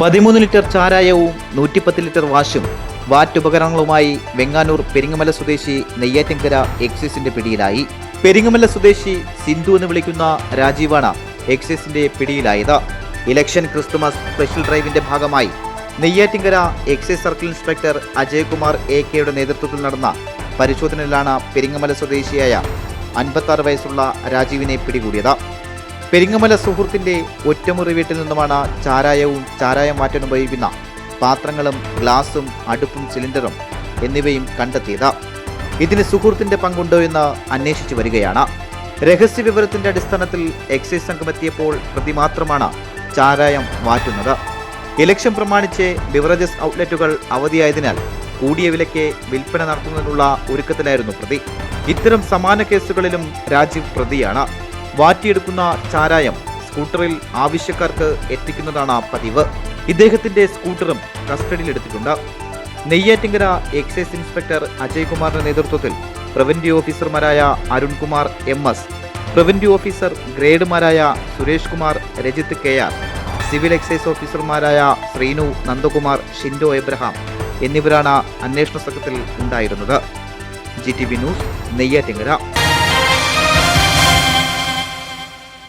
പതിമൂന്ന് ലിറ്റർ ചാരായവും നൂറ്റിപ്പത്ത് ലിറ്റർ വാഷും വാറ്റ് ഉപകരണങ്ങളുമായി വെങ്ങാനൂർ പെരിങ്ങമല സ്വദേശി നെയ്യാറ്റിൻകര എക്സൈസിന്റെ പിടിയിലായി. പെരിങ്ങമല സ്വദേശി സിന്ധു എന്ന് വിളിക്കുന്ന രാജീവാണ് എക്സൈസിന്റെ പിടിയിലായത്. ഇലക്ഷൻ ക്രിസ്തുമസ് സ്പെഷ്യൽ ഡ്രൈവിന്റെ ഭാഗമായി Neyyattinkara excise circle inspector Ajaykumar A കെയുടെ നേതൃത്വത്തിൽ നടന്ന പരിശോധനയിലാണ് പെരിങ്ങമല സ്വദേശിയായ അൻപത്താറ് വയസ്സുള്ള രാജീവിനെ പിടികൂടിയത്. പെരിങ്ങമല സുഹൃത്തിന്റെ ഒറ്റമുറി വീട്ടിൽ നിന്നുമാണ് ചാരായവും ചാരായം മാറ്റാൻ ഉപയോഗിക്കുന്ന പാത്രങ്ങളും ഗ്ലാസും അടുപ്പും സിലിണ്ടറും എന്നിവയും കണ്ടെത്തിയത്. ഇതിന് സുഹൃത്തിന്റെ പങ്കുണ്ടോ എന്ന് അന്വേഷിച്ചു വരികയാണ്. രഹസ്യ വിവരത്തിന്റെ അടിസ്ഥാനത്തിൽ എക്സൈസ് സംഘമെത്തിയപ്പോൾ പ്രതി മാത്രമാണ് ചാരായം മാറ്റുന്നത്. ഇലക്ഷൻ പ്രമാണിച്ച് ബിവറേജസ് ഔട്ട്ലെറ്റുകൾ അവധിയായതിനാൽ കൂടിയ വിലയ്ക്ക് വിൽപ്പന നടത്തുന്നതിനുള്ള ഒരുക്കത്തിലായിരുന്നു പ്രതി. ഇത്തരം സമാന കേസുകളിലും രാജീവ് പ്രതിയാണ്. വാറ്റിയെടുക്കുന്ന ചാരായം സ്കൂട്ടറിൽ ആവശ്യക്കാർക്ക് എത്തിക്കുന്നതാണ് പതിവ്. ഇദ്ദേഹത്തിന്റെ സ്കൂട്ടറും കസ്റ്റഡിയിലെടുത്തിട്ടുണ്ട്. നെയ്യാറ്റിങ്കര എക്സൈസ് ഇൻസ്പെക്ടർ അജയ് കുമാറിന്റെ നേതൃത്വത്തിൽ പ്രിവന്റീവ് ഓഫീസർമാരായ Arunkumar M S preventive officer ഗ്രേഡുമാരായ Suresh Kumar Rajith K R civil excise ഓഫീസർമാരായ ശ്രീനു നന്ദകുമാർ ഷിൻഡോ എബ്രഹാം എന്നിവരാണ് അന്വേഷണ സംഘത്തിൽ ഉണ്ടായിരുന്നത്. G T V news Neyyattinkara.